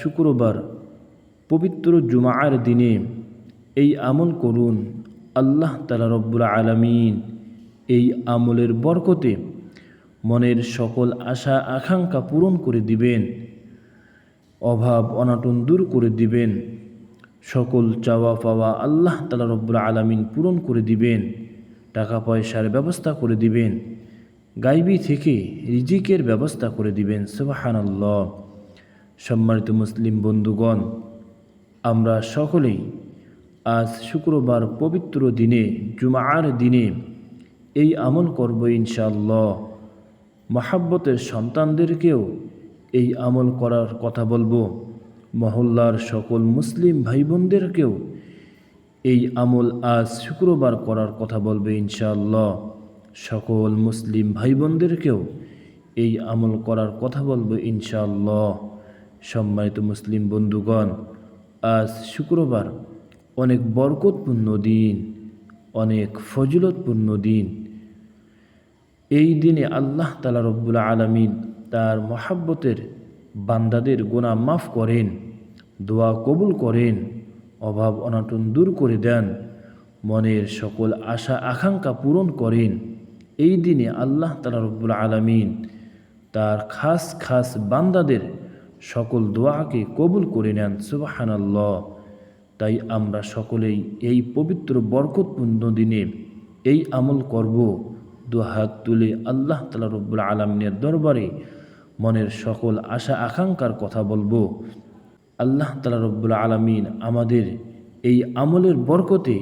শুক্রবার পবিত্র জুমার দিনে এই আমল করুন। আল্লাহ তালা রব্বুল আলমিন এই আমলের বরকতে মনের সকল আশা, আকাঙ্ক্ষা পূরণ করে দিবেন, অভাব, অনাটন দূর করে দিবেন, সকল চাওয়া পাওয়া আল্লাহ তালা রব্বুল আলমিন পূরণ করে দিবেন, টাকা পয়সার ব্যবস্থা করে দিবেন, গাইবি থেকে রিজিকের ব্যবস্থা করে দিবেন, সুবাহানাল্লাহ। সম্মানিত মুসলিম বন্ধুগণ, আমরা সকলেই আজ শুক্রবার পবিত্র দিনে, জুমার দিনে এই আমল করব ইনশাআল্লাহ। মাহাব্বতের সন্তানদেরকেও এই আমল করার কথা বলব। মহল্লার সকল মুসলিম ভাই বোনদেরকেও এই আমল আজ শুক্রবার করার কথা বলবে ইনশাআল্লাহ। সকল মুসলিম ভাই বোনদেরকেও এই আমল করার কথা বলব ইনশাআল্লাহ। সম্মানিত মুসলিম বন্ধুগণ, আজ শুক্রবার অনেক বরকতপূর্ণ দিন, অনেক ফজিলতপূর্ণ দিন। এই দিনে আল্লাহ তালা রব্বুল আলমিন তার মহাব্বতের বান্দাদের গোনা মাফ করেন, দোয়া কবুল করেন, অভাব অনাটন দূর করে দেন, মনের সকল আশা আকাঙ্ক্ষা পূরণ করেন। এই দিনে আল্লাহ তালা রব্বুল আলমিন তার খাস খাস বান্দাদের সকল দোয়াকে কবুল করে নেন, সুবাহানাল্লাহ। তাই আমরা সকলেই এই পবিত্র বরকতপূর্ণ দিনে এই আমল করব। দু হাত তুলে আল্লাহ তালা রব্বুল আলমিনের দরবারে মনের সকল আশা আকাঙ্ক্ষার কথা বলব। আল্লাহ তালা রব্বুল আলমিন আমাদের এই আমলের বরকতে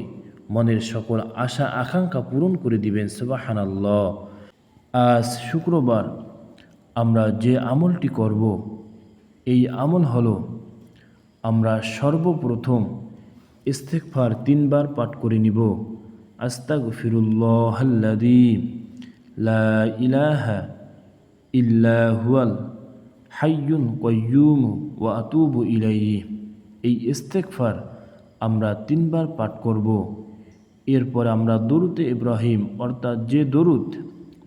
মনের সকল আশা আকাঙ্ক্ষা পূরণ করে দিবেন, সুবাহানাল্লাহ। আজ শুক্রবার আমরা যে আমলটি করব এই আমল হল, আমরা সর্বপ্রথম ইস্তেকফার তিনবার পাঠ করে নিব। আস্তাগ ফিরুল্লাহাল্লাদি লা হাইয়ুন কয়ুম ও আতুবু ইলাইহি। এই ইস্তেকফার আমরা তিনবার পাঠ করব। এরপর আমরা দরুতে ইব্রাহিম, অর্থাৎ যে দরুদ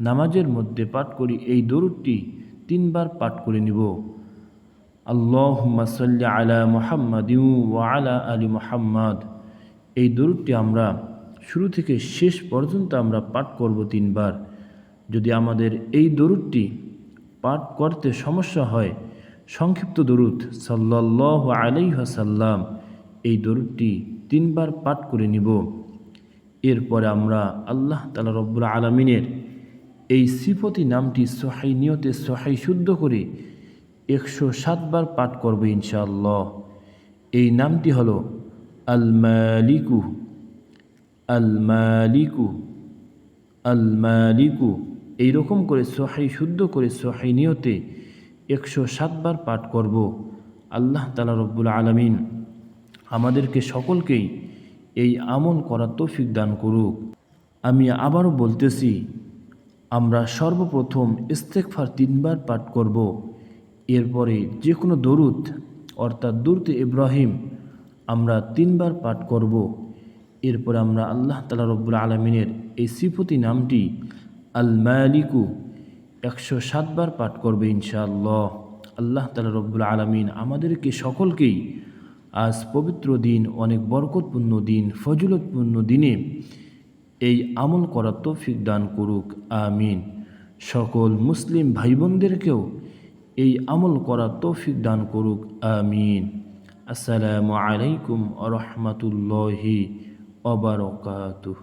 নামাজের মধ্যে পাঠ করি, এই দরুদটি তিনবার পাঠ করে নিব। আল্লাহ সাল্লি আলা মোহাম্মদ ও আলা আলী মোহাম্মদ। এই দরুদটি আমরা শুরু থেকে শেষ পর্যন্ত আমরা পাঠ করব তিনবার। যদি আমাদের এই দরুদটি পাঠ করতে সমস্যা হয়, সংক্ষিপ্ত দরুদ সাল্লাহ আলাইহাসাল্লাম এই দরুদটি তিনবার পাঠ করে নিব। এরপরে আমরা আল্লাহ তালা রব্বুল আলমিনের এই সিফতি নামটি সহাই নিয়তে সহাই শুদ্ধ করে একশো সাতবার পাঠ করব ইনশাআল্লাহ। এই নামটি হল আল মালিকু আল মালিকু আল মালিকু এইরকম করে সহাই শুদ্ধ করে সহাই নিয়তে একশো সাতবার পাঠ করব। আল্লাহ তালা রব্বুল আলমিন আমাদেরকে সকলকেই এই আমল করার তৌফিক দান করুক। আমি আবারও বলতেছি, আমরা সর্বপ্রথম ইস্তেকফার তিনবার পাঠ করব। এরপরে যে কোনো দরুদ, অর্থাৎ দুরতে ইব্রাহিম, আমরা তিনবার পাঠ করব। এরপরে আমরা আল্লাহ তালা রব্বুল আলমিনের এই সিফতি নামটি আল মায়ালিকু একশো সাতবার পাঠ করবে ইনশাআল্লাহ। আল্লাহ তালা রব্বুল আলমিন আমাদেরকে সকলকেই আজ পবিত্র দিন, অনেক বরকতপূর্ণ দিন, ফজলতপূর্ণ দিনে এই আমল করার তৌফিক দান করুক, আমিন। সকল মুসলিম ভাই বোনদেরকেও এই আমল করার তৌফিক দান করুক আমিন। আসসালামু আলাইকুম আ রহমতুল্লাহি অবরকাতুহ